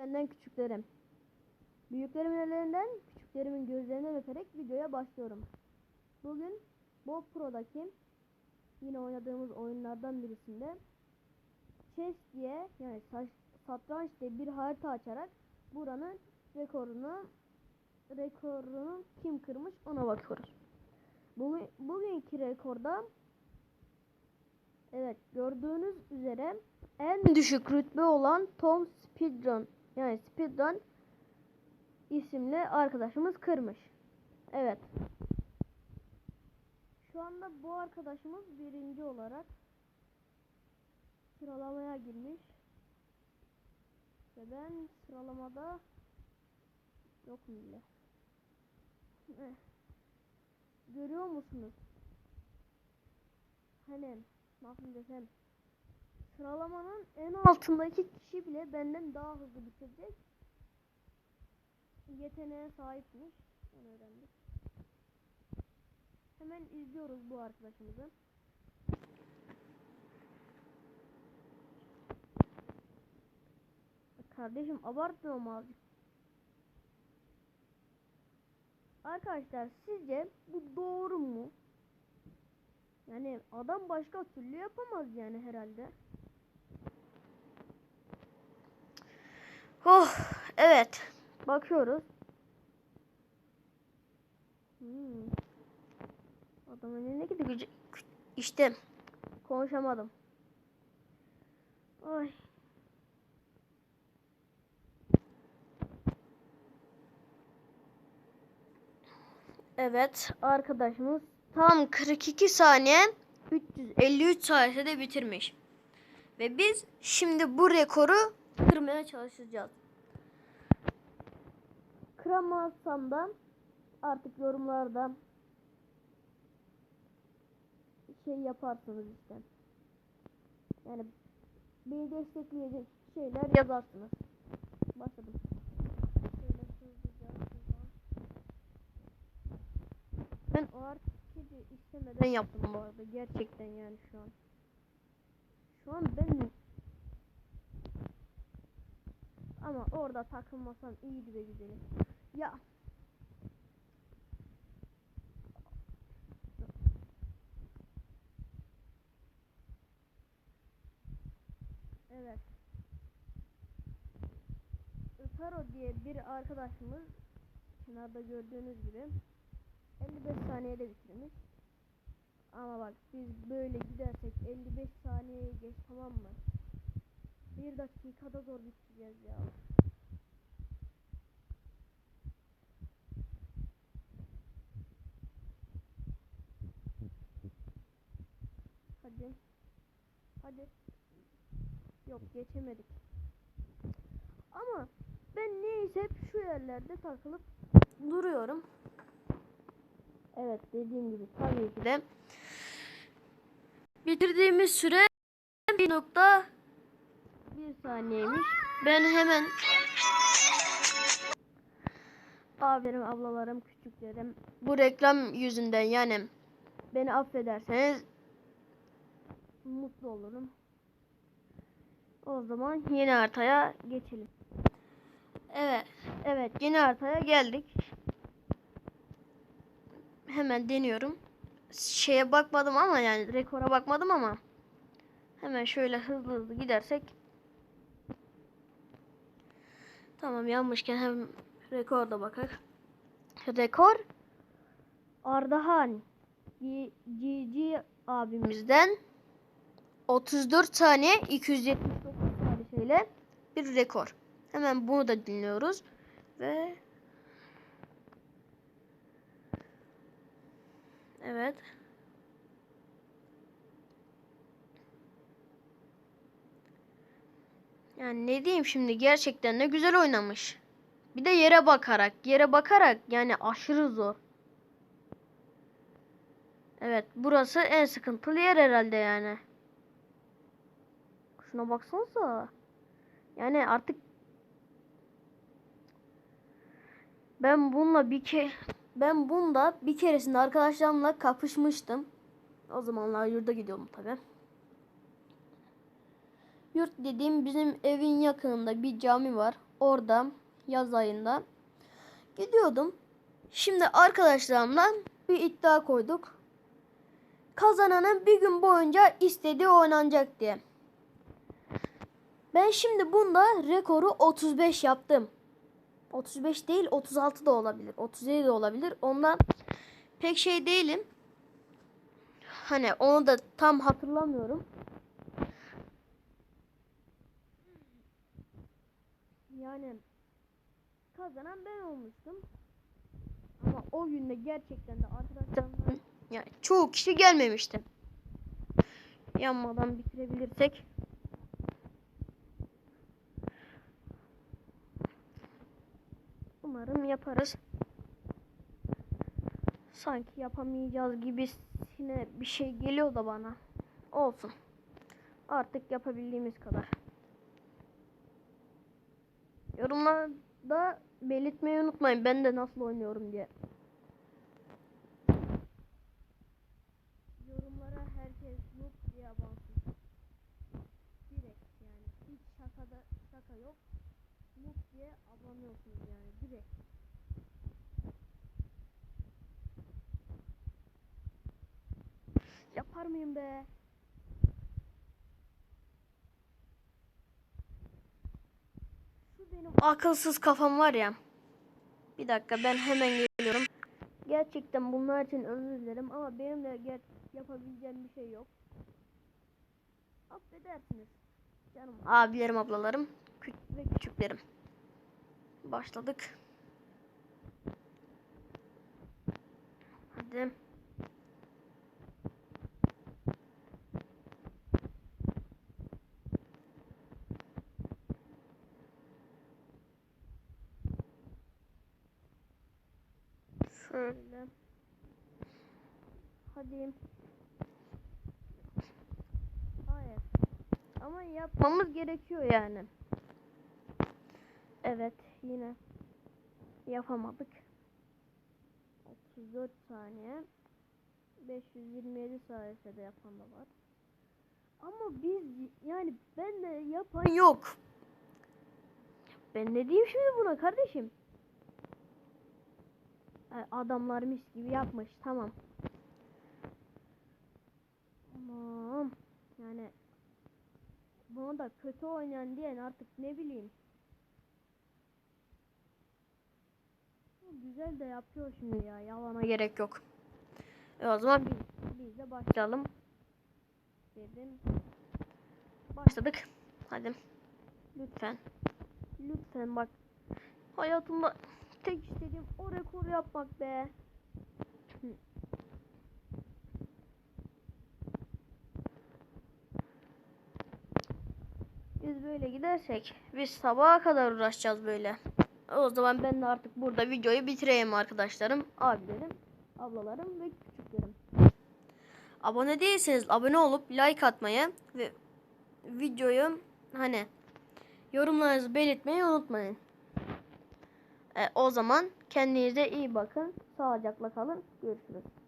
Benden küçüklerim. Büyüklerimin ellerinden, küçüklerimin gözlerinden öperek videoya başlıyorum. Bugün Bob Pro'daki yine oynadığımız oyunlardan birisinde chess diye yani saç, satranç diye bir harita açarak buranın rekorunu rekorunu kim kırmış ona bakıyoruz. Bugün, bugünkü rekorda evet gördüğünüz üzere en düşük rütbe olan Tom Speedrun yani Speedrun isimli arkadaşımız kırmış. Evet. Şu anda bu arkadaşımız birinci olarak sıralamaya girmiş. Ve ben sıralamada yokum bile. Eh. Görüyor musunuz? Hani nasıl desem sıralamanın en altındaki kişi bile benden daha hızlı bitirecek yeteneğe sahipmiş. Onu öğrendik. Hemen izliyoruz bu arkadaşımızı. Kardeşim abartmıyor mu azıcık? Arkadaşlar sizce bu doğru mu? Yani adam başka türlü yapamaz yani herhalde. Oh evet. Bakıyoruz. Hmm. Adamın eline gidiyor. İşte konuşamadım. Ay. Evet arkadaşımız tam 42 saniye 353 saniyede bitirmiş. Ve biz şimdi bu rekoru kırmaya çalışacağız. Kıramazsam da artık yorumlarda şey yaparsınız işte. Yani beni destekleyecek şeyler yazarsınız. Başladım. Ben o hareketi istemeden yaptım bu arada. Gerçekten yani şu an. Şu an ben ama orada takılmasam iyiydi be güzelim. Ya. Evet. Taro diye bir arkadaşımız kenarda gördüğünüz gibi 55 saniyede bitirmiş. Ama bak biz böyle gidersek 55 saniyeye geç tamam mı? Bir dakikada zor bitireceğiz ya. Hadi. Hadi. Yok geçemedik. Ama ben neyse hep şu yerlerde takılıp duruyorum. Evet dediğim gibi tabii ki de bitirdiğimiz süre bir nokta bir saniyeymiş. Ben hemen abilerim, ablalarım, küçüklerim bu reklam yüzünden yani beni affederseniz mutlu olurum. O zaman yeni haritaya geçelim. Evet, evet yeni haritaya geldik. Hemen deniyorum. Şeye bakmadım ama yani rekora bakmadım ama hemen şöyle hızlı hızlı gidersek Tamam yanmışken hem rekorda bakak. Rekor Ardahan GG abimizden 34 saniye 279 saniyeyle bir rekor. Hemen bunu da dinliyoruz ve Evet. Yani ne diyeyim şimdi gerçekten ne güzel oynamış. Bir de yere bakarak, yere bakarak yani aşırı zor. Evet, burası en sıkıntılı yer herhalde yani. Şuna baksanıza. Yani artık ben bununla bir ke ben bunda bir keresinde arkadaşlarımla kapışmıştım. O zamanlar yurda gidiyordum tabi. Yurt dediğim bizim evin yakınında bir cami var. orada yaz ayında gidiyordum. Şimdi arkadaşlarımla bir iddia koyduk. Kazananın bir gün boyunca istediği oynanacak diye. Ben şimdi bunda rekoru 35 yaptım. 35 değil 36 da olabilir. 37 de olabilir. Ondan pek şey değilim. Hani onu da tam hatırlamıyorum. Yani kazanan ben olmuştum. Ama o günde gerçekten de arkadaşlarımdan yani çoğu kişi gelmemişti. Yanmadan bitirebilirsek. Umarım yaparız. Sanki yapamayacağız gibisine bir şey geliyor da bana. Olsun. Artık yapabildiğimiz kadar. Yorumlarda belirtmeyi unutmayın. Ben de nasıl oynuyorum diye. Yorumlara herkes noob diye abansın. Direkt yani. Hiç şakada şaka yok. Noob diye abanıyorsunuz yani. Direkt. Yapar mıyım be? Şu benim akılsız kafam var ya. Bir dakika ben hemen geliyorum. Gerçekten bunlar için özür dilerim ama benim de ger- yapabileceğim bir şey yok. Affedersiniz. Canım abilerim, ablalarım kü- ve küçüklerim. Başladık. Hadi. Şöyle. Hadi. Hayır. Ama yapmamız gerekiyor yani. Evet yine yapamadık. 34 saniye. 527 saniyede yapan da var. Ama biz yani ben de yapan yok. Ben ne diyeyim şimdi buna kardeşim? Adamlar mis gibi yapmış. Tamam. Tamam. Yani bunu da kötü oynayan diyen artık ne bileyim. Güzel de yapıyor şimdi ya. Yalana gerek yok. E o zaman biz, biz de başlayalım. Dedim. Başladık. Hadi. Lütfen. Lütfen bak. Hayatımda tek istediğim o rekoru yapmak be. Biz böyle gidersek biz sabaha kadar uğraşacağız böyle. O zaman ben de artık burada videoyu bitireyim arkadaşlarım, abilerim, ablalarım ve küçüklerim. Abone değilseniz abone olup like atmayı ve videoyu hani yorumlarınızı belirtmeyi unutmayın. E, o zaman kendinize iyi bakın. Sağlıcakla kalın. Görüşürüz.